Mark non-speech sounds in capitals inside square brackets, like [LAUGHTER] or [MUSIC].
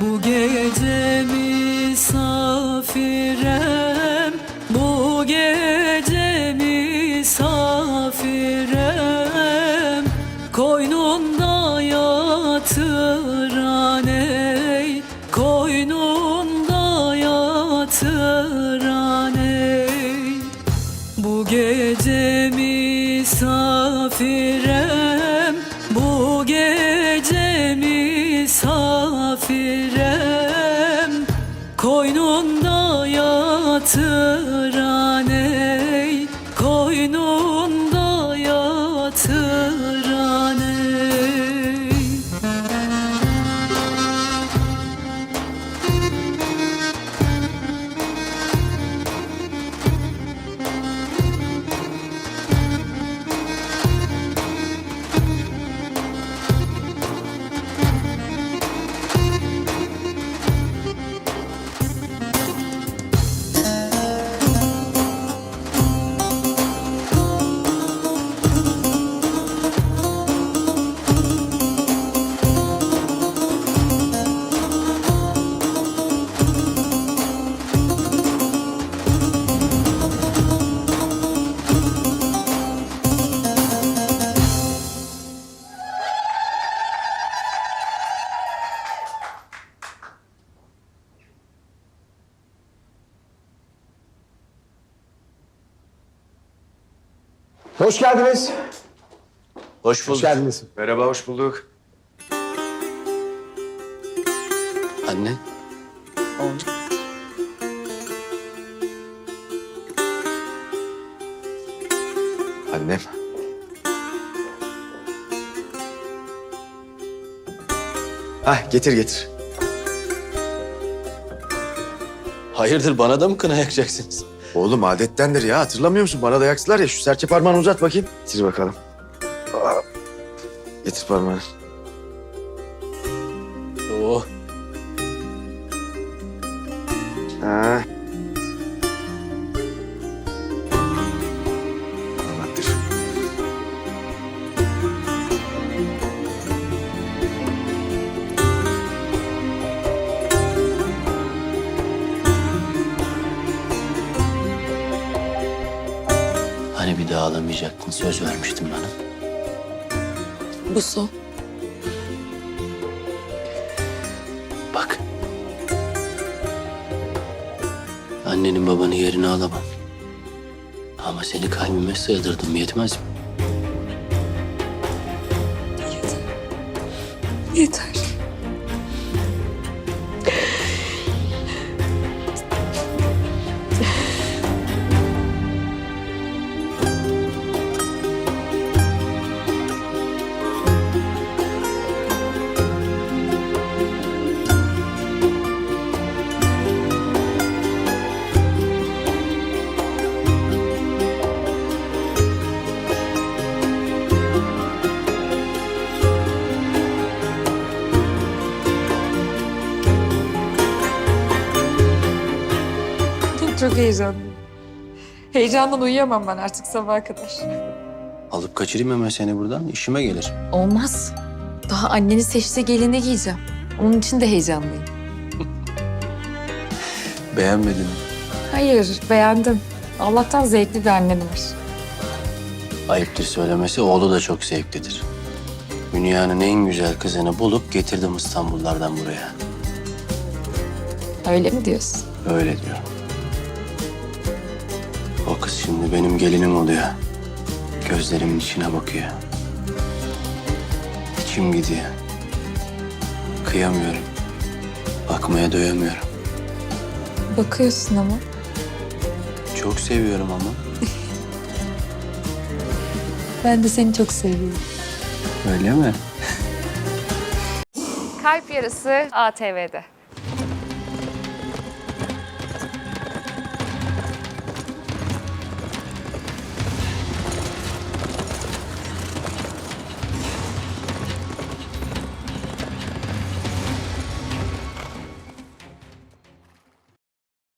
Bu gece misafirem Bu gece misafirem. Koynunda yatıran ey Koynunda yatıran ey bu gece misafirem misafirem Koynunda yatıran Hoş geldiniz. Hoş bulduk. Hoş geldiniz. Merhaba, hoş bulduk. Anne. Annem. Hah getir getir. Hayırdır bana da mı kına yakacaksınız? Oğlum adettendir ya hatırlamıyor musun? Bana da yaksılar ya şu serçe parmağını uzat bakayım. Getir bakalım. Aa, Getir parmağını. Oh. Ha. Bir daha ağlamayacaktın söz vermiştin bana. Bu son Bak. Annenin babanın yerini alamam. Ama seni kalbime sığdırdım yetmez mi? yeter Çok heyecanlıyım. Heyecandan uyuyamam ben artık sabaha kadar. Alıp kaçırayım hemen seni buradan. işime gelir. Olmaz. Daha annenin seçtiği gelini giyeceğim. Onun için de heyecanlıyım. [LAUGHS] Beğenmedin mi? Hayır, beğendim. Allah'tan zevkli bir annen var. Ayıptır söylemesi oğlu da çok zevklidir. Dünyanın en güzel kızını bulup getirdim İstanbullardan buraya. Öyle mi diyorsun? Öyle diyor. Kız şimdi benim gelinim oluyor. Gözlerimin içine bakıyor. İçim gidiyor. Kıyamıyorum. Bakmaya doyamıyorum. Bakıyorsun ama. Çok seviyorum ama. [LAUGHS] Ben de seni çok seviyorum. Öyle mi? Kalp Yarısı ATV'de.